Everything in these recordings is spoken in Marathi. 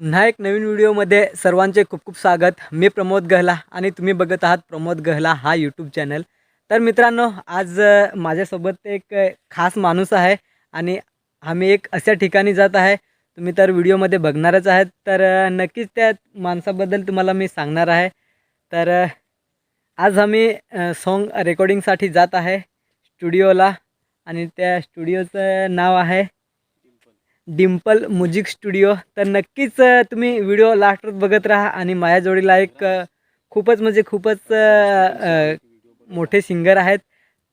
पुन्हा एक नवीन व्हिडिओमध्ये सर्वांचे खूप खूप स्वागत. मी प्रमोद गहला आणि तुम्ही बघत आहात प्रमोद गहला हा यूट्यूब चॅनल तर मित्रांनो आज माझ्यासोबत एक खास माणूस आहे आणि आम्ही एक अशा ठिकाणी जात आहे. तुम्ही तर व्हिडिओमध्ये बघणारच आहेत तर नक्कीच त्या माणसाबद्दल तुम्हाला मी सांगणार आहे. तर आज आम्ही सॉन्ग रेकॉर्डिंगसाठी जात आहे स्टुडिओला आणि त्या स्टुडिओचं नाव आहे डिम्पल म्युझिक स्टुडिओ. तर नक्कीच तुम्ही व्हिडिओ लास्टवर बघत राहा आणि माझ्या जोडीला एक खूपच म्हणजे खूपच मोठे सिंगर आहेत.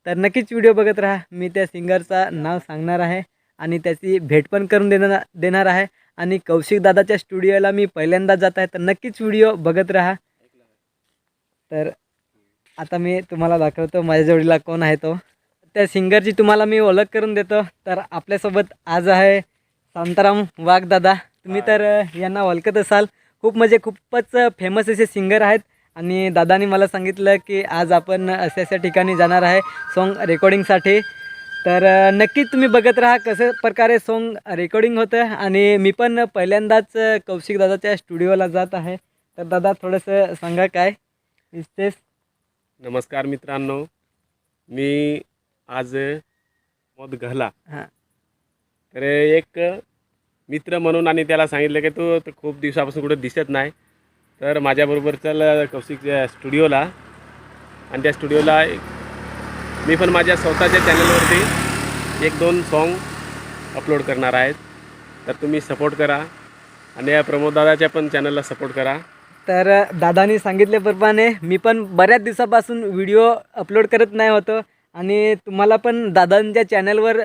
तर नक्कीच व्हिडिओ बघत राहा. मी त्या सिंगरचा नाव सांगणार आहे आणि त्याची भेट पण करून देणार देणार आहे. आणि कौशिक दादाच्या स्टुडिओला मी पहिल्यांदा जात आहे. तर नक्कीच व्हिडिओ बघत राहा. तर आता मी तुम्हाला दाखवतो माझ्या जोडीला कोण आहे तो. त्या सिंगरची तुम्हाला मी ओळख करून देतो. तर आपल्यासोबत आज आहे शांताराम वाघदादा तुम्ही तर यांना ओळखत असाल. खूप म्हणजे खूपच फेमस असे सिंगर आहेत. आणि दादानी मला सांगितलं की आज आपण अशा अशा ठिकाणी जाणार आहे सॉन्ग रेकॉर्डिंगसाठी तर नक्कीच तुम्ही बघत राहा कसं प्रकारे सॉन्ग रेकॉर्डिंग होतं. आणि मी पण पहिल्यांदाच कौशिक दादाच्या स्टुडिओला जात आहे. तर दादा थोडंसं सांगा काय? विशेष नमस्कार मित्रांनो. मी आज मोद गहला हां. तर एक मित्र म्हणून आणि त्याला सांगितलं की तू तर खूप दिवसापासून कुठं दिसत नाही. तर माझ्याबरोबर चल कौशिकच्या स्टुडिओला. आणि त्या स्टुडिओला एक- मी पण माझ्या स्वतःच्या चॅनलवरती एक दोन सॉन्ग अपलोड करणार आहेत तर तुम्ही सपोर्ट करा. आणि या प्रमोददादाच्या पण चॅनलला सपोर्ट करा. तर दादानी सांगितल्याप्रमाणे मी पण बऱ्याच दिवसापासून व्हिडिओ अपलोड करत नाही होतो. आणि तुम्हाला पण दादांच्या चॅनलवर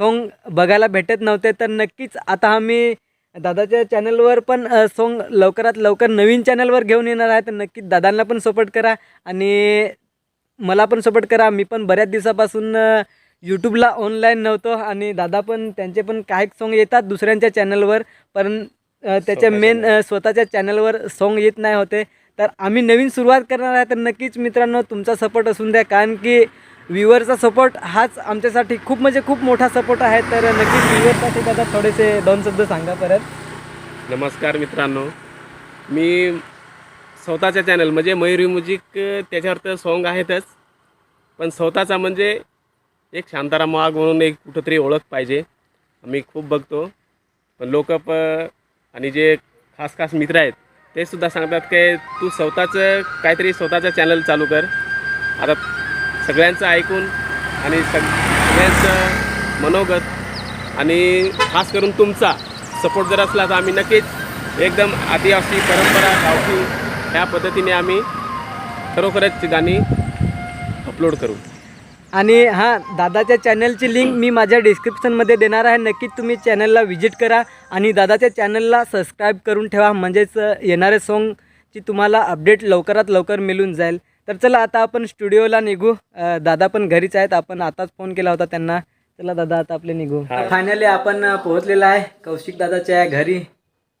सॉन्ग बघायला भेटत नव्हते तर नक्कीच आता आम्ही दादाच्या चॅनलवर पण सॉन्ग लवकरात लवकर नवीन चॅनलवर घेऊन येणार आहे. तर नक्कीच दादांना पण सपोर्ट करा आणि मला पण सपोर्ट करा. मी पण बऱ्याच दिवसापासून यूट्यूबला ऑनलाईन नव्हतो आणि दादा पण त्यांचे पण काही सॉन्ग येतात दुसऱ्यांच्या चॅनलवर पण त्याच्या मेन स्वतःच्या चॅनलवर सॉन्ग येत नाही होते. तर आम्ही नवीन सुरुवात करणार आहे. तर नक्कीच मित्रांनो तुमचा सपोर्ट असून द्या. कारण की व्ह्युअरचा सपोर्ट हाच आमच्यासाठी खूप म्हणजे खूप मोठा सपोर्ट आहे. तर नक्कीच व्ह्युअरसाठी दादा थोडेसे दोन शब्द सांगा परत. नमस्कार मित्रांनो. मी स्वतःचा चॅनल म्हणजे मयुरी म्युझिक त्याच्यावर तर सॉन्ग आहेतच. पण स्वतःचा म्हणजे एक शांताराम महाग म्हणून एक कुठंतरी ओळख पाहिजे. मी खूप बघतो. पण लोक प आणि जे खास खास मित्र आहेत ते सुद्धा सांगतात की तू स्वतःचं काहीतरी स्वतःचं चॅनल चालू कर. आता सगळ्यांचं ऐकून आणि सग सगळ्यांचं मनोगत आणि खास करून तुमचा सपोर्ट जर असला तर आम्ही नक्कीच एकदम आदिवासी परंपरा गावठी ह्या पद्धतीने आम्ही खरोखरच गाणी अपलोड करू. आणि हां दादाच्या चॅनलची लिंक मी माझ्या डिस्क्रिप्शनमध्ये देणार आहे. नक्कीच तुम्ही चॅनलला व्हिजिट करा आणि दादाच्या चॅनलला सबस्क्राईब करून ठेवा. म्हणजेच येणारे सॉन्गची तुम्हाला अपडेट लवकरात लवकर मिळून जाईल. तर चला आता आपण स्टुडिओला निघू. दादा पण घरीच आहेत. आपण आताच फोन केला होता त्यांना. चला दादा आता आपले निघू. फायनली आपण पोहोचलेला पोहोचलेलो आहे कौशिक दादाच्या घरी.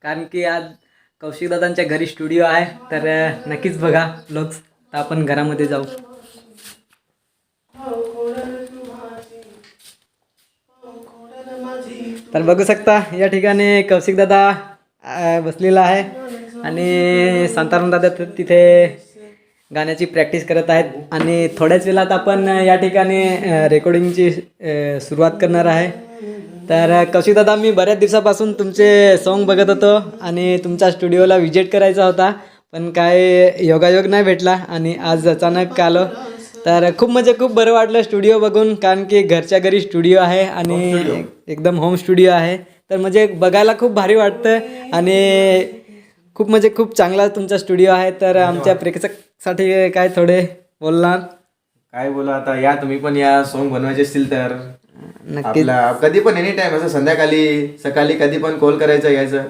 कारण की आज कौशिक दादांच्या घरी स्टुडिओ आहे. तर नक्कीच बघा लोक आपण घरामध्ये जाऊ. तर बघू शकता या ठिकाणी कौशिक दादा बसलेला आहे. आणि शांताराम दादा तिथे गाण्याची प्रॅक्टिस करत आहेत. आणि थोड्याच वेळात आपण या ठिकाणी रेकॉर्डिंगची सुरुवात करणार आहे. तर कौशिक दादा मी बऱ्याच दिवसापासून तुमचे सॉन्ग बघत होतो आणि तुमच्या स्टुडिओला व्हिजिट करायचा होता. पण काय योगायोग नाही भेटला आणि आज अचानक आलो. तर खूप म्हणजे खूप बरं वाटलं स्टुडिओ बघून कारण की घरच्या घरी स्टुडिओ आहे आणि एकदम होम स्टुडिओ आहे. तर म्हणजे बघायला खूप भारी वाटतं आणि खूप म्हणजे खूप चांगला तुमचा स्टुडिओ आहे. तर आमच्या प्रेक्षकासाठी काय थोडे बोलणार? काय बोला आता? या तुम्ही पण या. सॉन्ग बनवायचे असतील तर. आपला कधी पण एनी टाइम असं संध्याकाळी सकाळी कधी पण कॉल करायचं यायचं.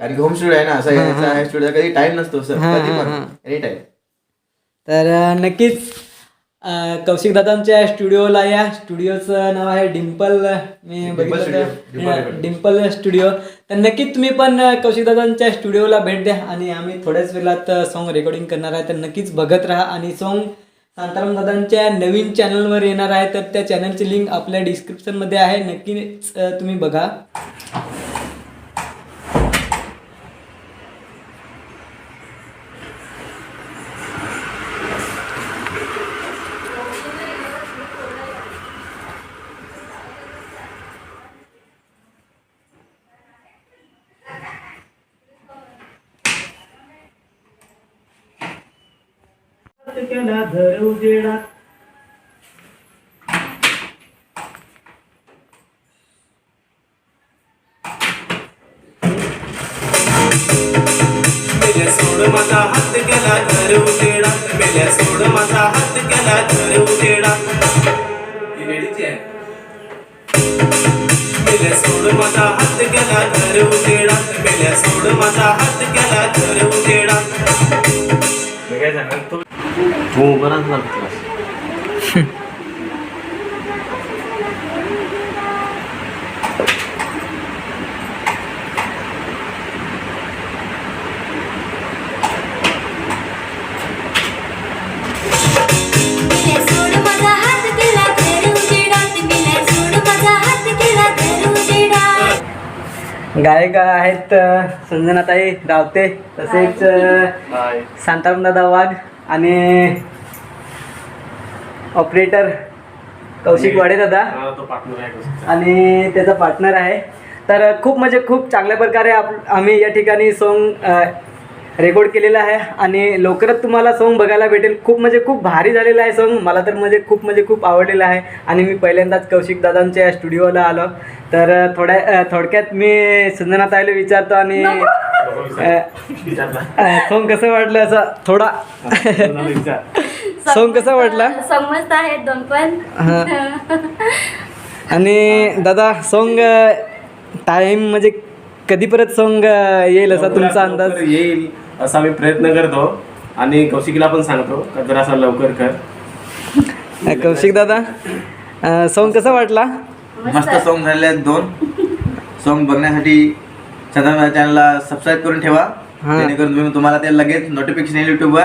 कारण की होम स्टुडिओ आहे ना असं यायचं आहे स्टुडिओ कधी टाइम नसतो सर हा, कधी पण. हा. एनी टाइम तर अ, नक्कीच कौशिक दादांच्या स्टुडिओला या. स्टुडिओचं नाव आहे डिम्पल. मी बघितलं स्टुडिओ. डिम्पल स्टुडिओ. तर नक्कीच तुम्ही पण कौशिकदादांच्या स्टुडिओला भेट द्या आणि आम्ही थोड्याच वेळात सॉन्ग रेकॉर्डिंग करणार आहे. तर नक्कीच बघत राहा आणि सॉन्ग शांताराम दादांच्या नवीन चॅनलवर येणार आहे. तर त्या चॅनलची लिंक आपल्या डिस्क्रिप्शनमध्ये आहे. नक्कीच तुम्ही बघा. हात केला धर उजेडात सोड माझा हात केला घर उजेडा मेल्या सोड माझा हात केला घर उजेडा मेल्या सोड माझा हात केला घर उजेडा मेल्या सोड माझा हात केला घर उजेडा केला घर उजेडात गायिका आहेत संजनाताई रावते तसेच अ, शांताराम दादा वाघ. आणि ऑपरेटर कौशिक वाडे दादा. तो पार्टनर आहे आणि त्याचा पार्टनर आहे. तर खूप म्हणजे खूप चांगल्या प्रकारे आप आम्ही या ठिकाणी सॉन्ग रेकॉर्ड केलेलं आहे आणि लवकरच तुम्हाला सॉन्ग बघायला भेटेल. खूप म्हणजे खूप भारी झालेलं आहे सॉन्ग मला तर म्हणजे खूप म्हणजे खूप आवडलेलं आहे. आणि मी पहिल्यांदाच कौशिक दादांच्या स्टुडिओला आलो. तर थोड्या थोडक्यात मी संजनाताईला विचारतो आणि सॉन्ग कसं वाटलं असं थोडा? सॉन्ग कसं वाटला? समजत आहेत दोन पण. आणि दादा सॉन्ग टाइम म्हणजे कधी परत सॉन्ग येईल असा तुमचा अंदाज? येईल. असा मी प्रयत्न करतो आणि कौशिकीला पण सांगतो का जरासा लवकर कर. कौशिक दादा सॉन्ग कसा वाटला? मस्त सॉन्ग झालेले आहेत दोन. सॉन्ग बघण्यासाठी चंद्रबाबा चॅनलला सबस्क्राईब करून ठेवा. जेणेकरून तुम्ही तुम्हाला ते लगेच नोटिफिकेशन येईल युट्यूबवर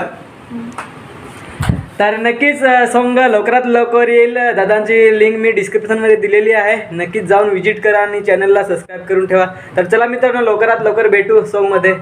तर नक्कीच सॉन्ग लवकरात लवकर येईल. दादांची लिंक मी डिस्क्रिप्शनमध्ये दिलेली आहे. नक्कीच जाऊन व्हिजिट करा आणि चॅनलला सबस्क्राईब करून ठेवा. तर चला मित्रांनो लवकरात लवकर भेटू सॉन्गमध्ये